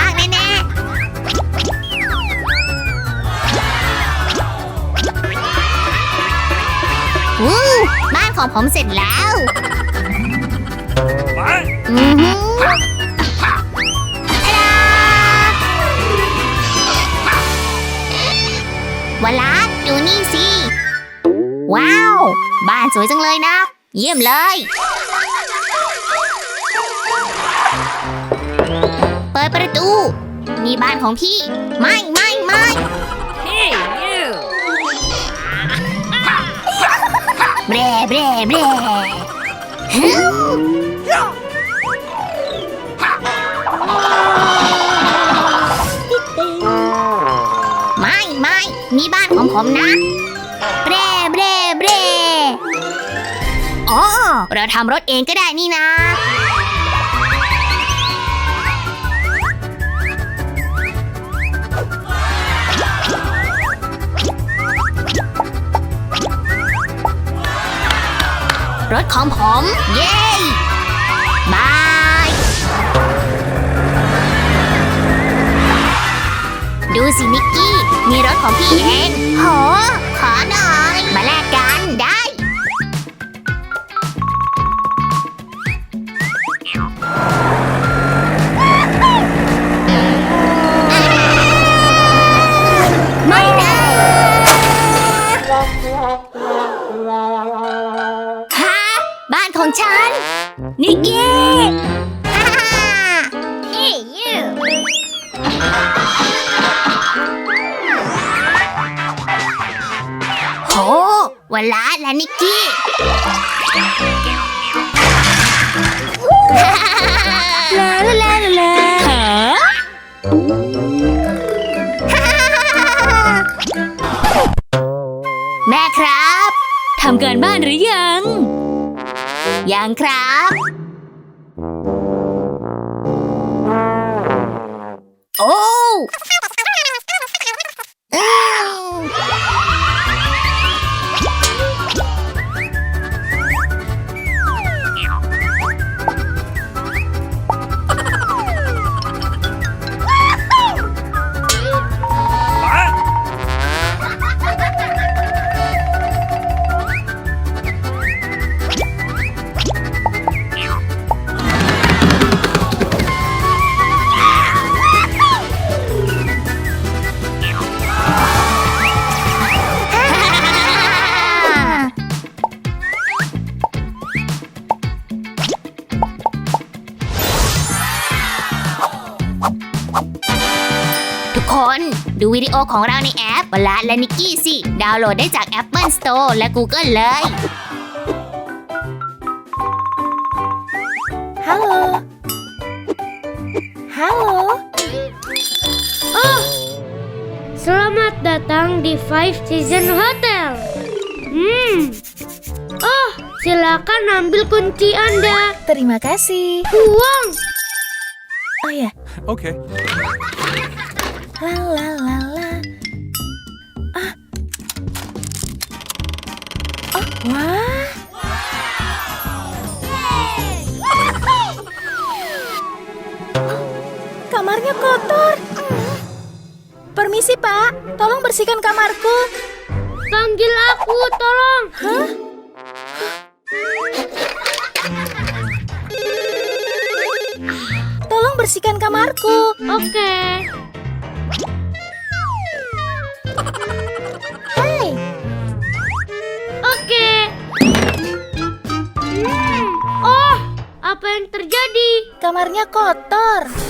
มันจะต้องสวยมากแน่ๆวู้บ้านของผมเสร็จแล้วอือหือทาดาวลาดดูนี่สิ ว้าว บ้านสวยจังเลยนะ เยี่ยมเลย ปิดประตู นี่บ้านของพี่ ไม่ไม่ไม่ Hey, you! เบรเบรเบรฮึ่มไม่ไม่นี่บ้านของผมนะเบรเบรเบรอ๋อเราทำรถเองก็ได้นี่นะ รถของผม เย้บายดูสินิกกี้ มีรถของพี่เองโห วันลาและนิกกี้ ลาลาลาลาฮะแม่ครับทำการบ้านหรือยัง ยังครับ โอ้อ้ เราในแอปวลาและนิกกี้สิ ดาวน์โหลดได้จาก Apple Store และ Google เลย Halo. Halo. Oh, selamat datang di Five Season Hotel. Hmm. Oh, silakan ambil kunci Anda. Terima kasih. Uang. Oh ya. Okay. La la Kamarnya kotor. Permisi, Pak. Tolong bersihkan kamarku. Panggil aku, tolong. Hah? Tolong bersihkan kamarku. Oke. Hai. Oke. Hmm. Oh, apa yang terjadi? Kamarnya kotor.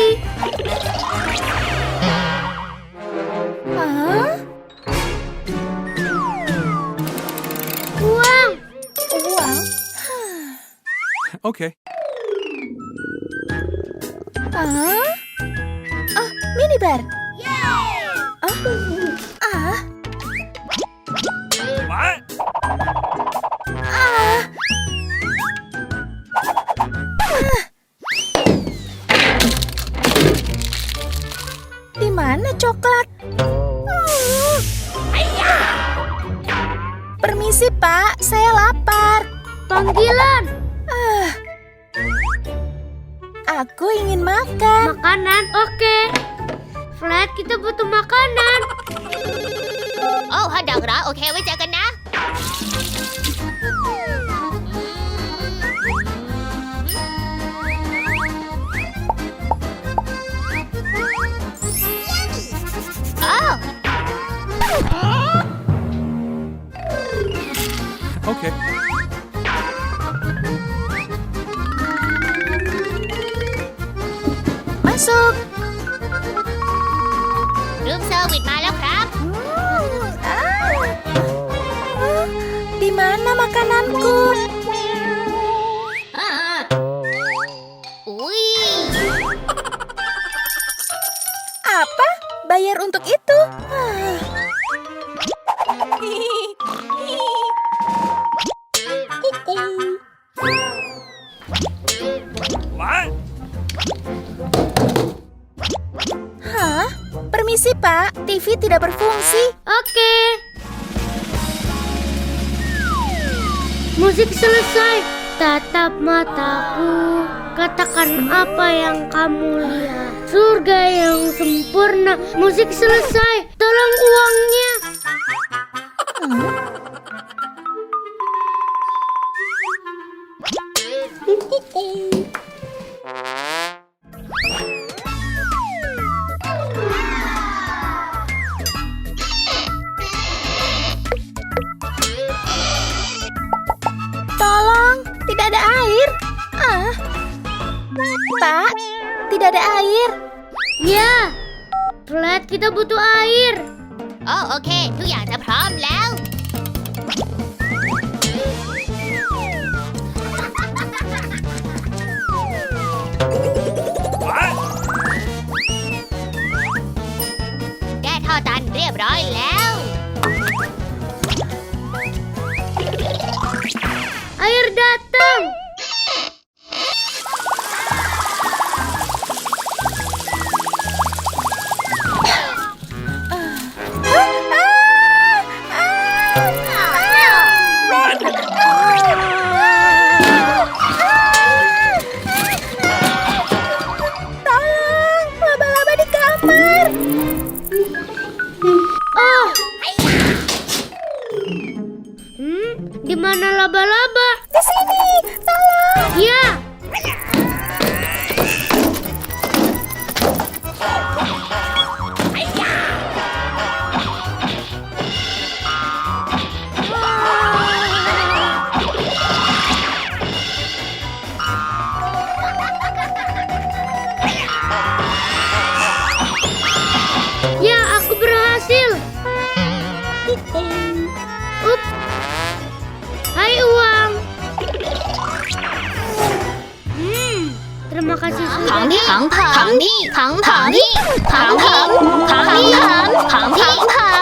Hah? Uang. Uang? Okay. Ah? Ah, minibar. panggilan. Ah, aku ingin makan. Makanan, oke. Flat, kita butuh makanan. Oh, hadang oke, okay, รูมเซอร์วิสมาแล้วครับ Hmm, ah. Ah, Di mana makananku? อุ้ย Apa? Bayar untuk itu? Ah. Permisi, Pak. TV tidak berfungsi. Oke. Musik selesai. Tatap mataku. Katakan apa yang kamu lihat. Surga yang sempurna. Musik selesai. Tolong uangnya. Tolong, air. โอ้โอเค terima kasih ผัง sudah พี่ผังผังพี่ผังผังพี่ผังผังผังพี่ผังผัง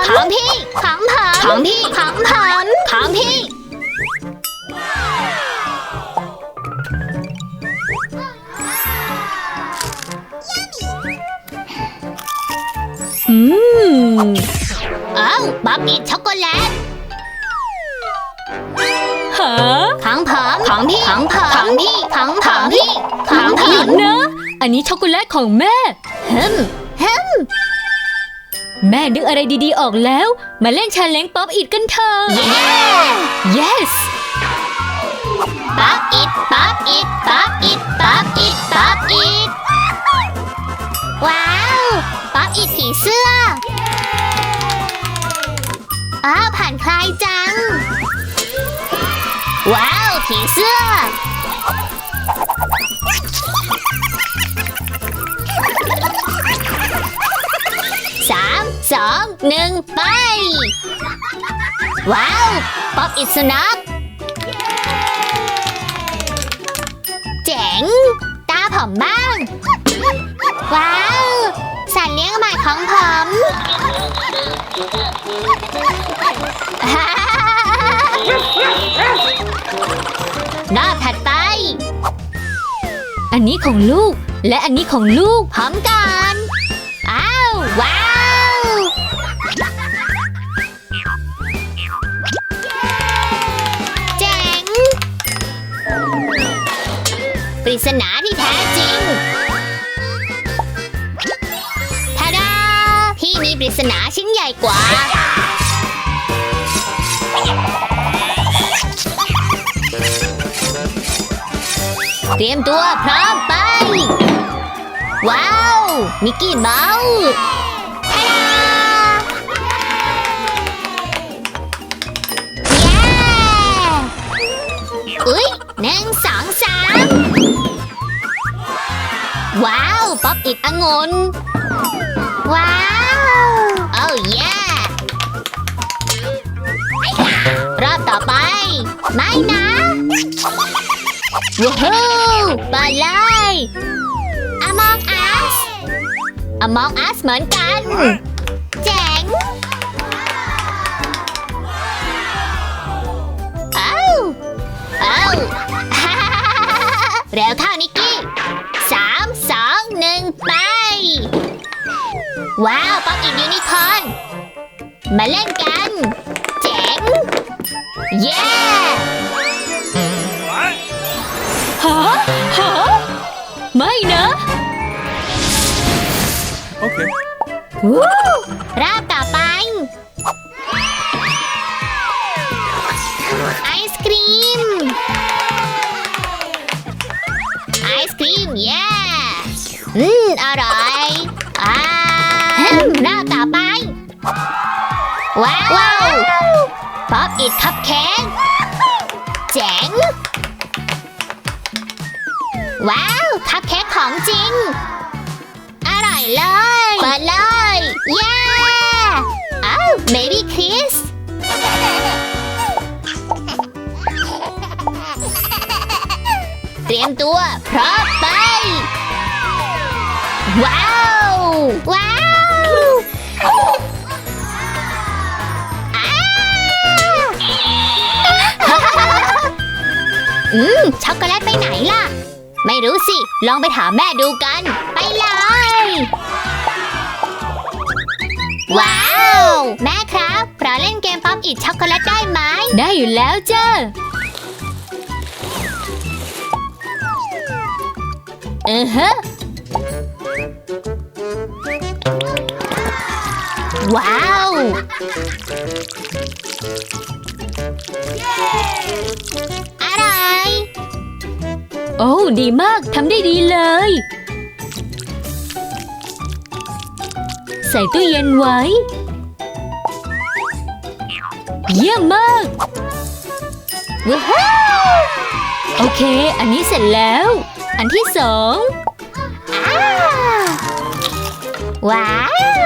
ผังพี่ผังผังผังพี่ผังผังผังพี่อืมอ้าบ๊อบบี้ช็อกโกแลต หาผังผังผังพี่ผังผังพี่ผังผังพี่ผังผัหยุงดนะ อันนี้ช็อกโกแลตของแม่ฮึมฮึมแม่นึกอะไรดีๆออกแล้ว มาเล่นชาเลนจ์ป๊อปอิดกันเถอะ เย้ yes ป๊อบอิดป๊อบอิดป๊อบอิดป๊อบอิดป๊อบอิดว้าวป๊อบอิดผีเสื้ออ้าวผ่านคลายจัง ว้าวผีเสื้อ สามสองหนึ่งไป ว้าว ป๊อปอิสนักเจ๋ง ตาผมบ้าง ว้าว สัตว์เลี้ยงใหม่ของผม รอบถัดไป อันนี้ของลูก และอันนี้ของลูกพร้อมกันอ้าวว้าว เจ๋ง ปริศนาที่แท้จริงทาดาพี่มีปริศนาชิ้นใหญ่กว่า เตรียมตัวพร้อมไป ว้าว มิกกี้เมาส์ทาดาเย้อุ้ยหนึ่งสองสามว้าว ป๊อปอิดองุนว้าว โอ้ยรอบต่อไป ไม่นะ ว้าวไปเลย Among Us Among Us เหมือนกัน เจ๋งเอ้าเอ้าเร็วเท่านิกกี้สามสองหนึ่งไป ว้าวป๊อปอินยูนิคอนมาเล่นกัน เจ๋ง เย้ ฮะฮะไม่นะ Okay. รอบต่อไป ไอศครีม ไอศครีม เย้ อืม อร่อยอ่ารอบต่อไป ว้าว ป๊อปอิดคัพเค้ก ว้าว คัพเค้กของจริง อร่อยเลยเปิดเลยเย้อ้าวเบบี้คริสเตรียมตัวพร้อมไป ว้าว ว้าวอาอืมช็อกโกแลตไปไหน ไม่รู้สิ ลองไปถามแม่ดูกัน ไปเลย ว้าว แม่ครับเราเล่นเกมป๊อปอิดช็อกโกแลตได้ไหม ได้อยู่แล้วเจ้าเออฮะว้าว อะไร โอ้ดีมากทำได้ดีเลย ใส่ตู้เย็นไว้ เยี่ยมมากวู้ฮู้โอเค อันนี้เสร็จแล้ว อันที่สองวว้าว